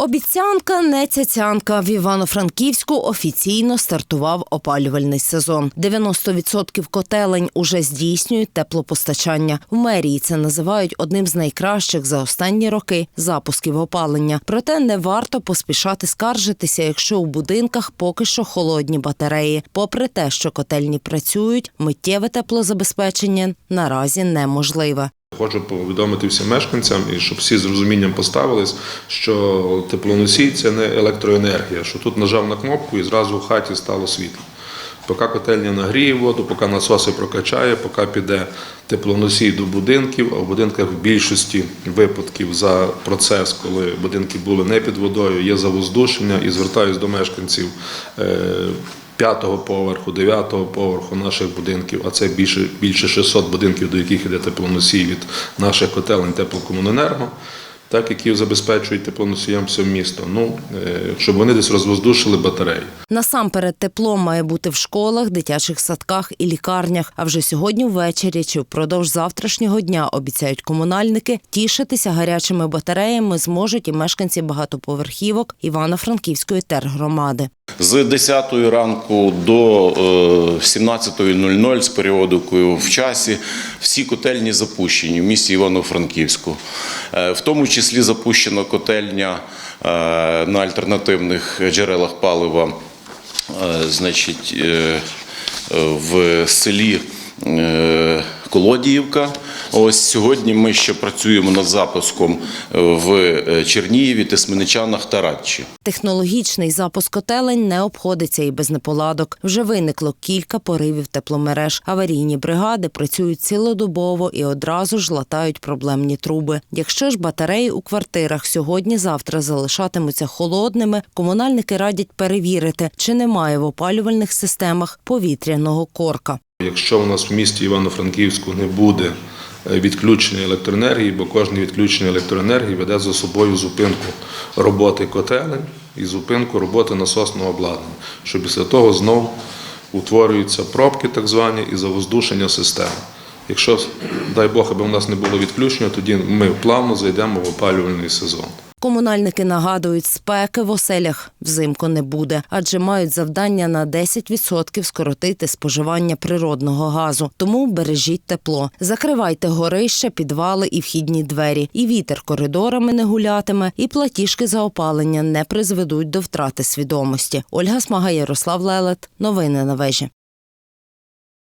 Обіцянка не цяцянка. В Івано-Франківську офіційно стартував опалювальний сезон. 90% котелень уже здійснюють теплопостачання. В мерії це називають одним з найкращих за останні роки запусків опалення. Проте не варто поспішати скаржитися, якщо у будинках поки що холодні батареї. Попри те, що котельні працюють, миттєве теплозабезпечення наразі неможливе. Хочу повідомити всім мешканцям, і щоб всі з розумінням поставились, що теплоносій це не електроенергія, що тут нажав на кнопку і зразу в хаті стало світло. Поки котельня нагріє воду, поки насоси прокачає, поки піде теплоносій до будинків, а в будинках в більшості випадків за процес, коли будинки були не під водою, є завоздушення і звертаюсь до мешканців. П'ятого поверху, дев'ятого поверху наших будинків, а це більше, більше 600 будинків, до яких йде теплоносій від наших котелень теплокомуненерго, так, які забезпечують теплоносіям все місто. Ну, е, щоб вони десь розвоздушили батареї. Насамперед тепло має бути в школах, дитячих садках і лікарнях. А вже сьогодні ввечері чи впродовж завтрашнього дня обіцяють комунальники тішитися гарячими батареями зможуть і мешканці багатоповерхівок Івано-Франківської тергромади. З 10 ранку до е, 17.00 з періодикою в часі всі котельні запущені в місті Івано-Франківську. Е, В тому числі запущена котельня е, на альтернативних джерелах палива е, значить, е, в селі е, Колодіївка. Ось сьогодні ми ще працюємо над запуском в е, Чернієві, Тисменичанах та Радчі. Технологічний запуск котелень не обходиться і без неполадок. Вже виникло кілька поривів тепломереж. Аварійні бригади працюють цілодобово і одразу ж латають проблемні труби. Якщо ж батареї у квартирах сьогодні-завтра залишатимуться холодними, комунальники радять перевірити, чи немає в опалювальних системах повітряного корка. Якщо у нас в місті Івано-Франківську не буде е, відключення електроенергії, бо кожне відключення електроенергії веде за собою зупинку роботи котелень і зупинку роботи насосного обладнання, що після того знов утворюються пробки так звані і завоздушення системи. Якщо, дай Бог, аби у нас не було відключення, тоді ми плавно зайдемо в опалювальний сезон. Комунальники нагадують, спеки в оселях взимку не буде, адже мають завдання на 10% скоротити споживання природного газу. Тому бережіть тепло, закривайте горища, підвали і вхідні двері. І вітер коридорами не гулятиме, і платіжки за опалення не призведуть до втрати свідомості. Ольга Смага, Ярослав Лелет. Новини на вежі.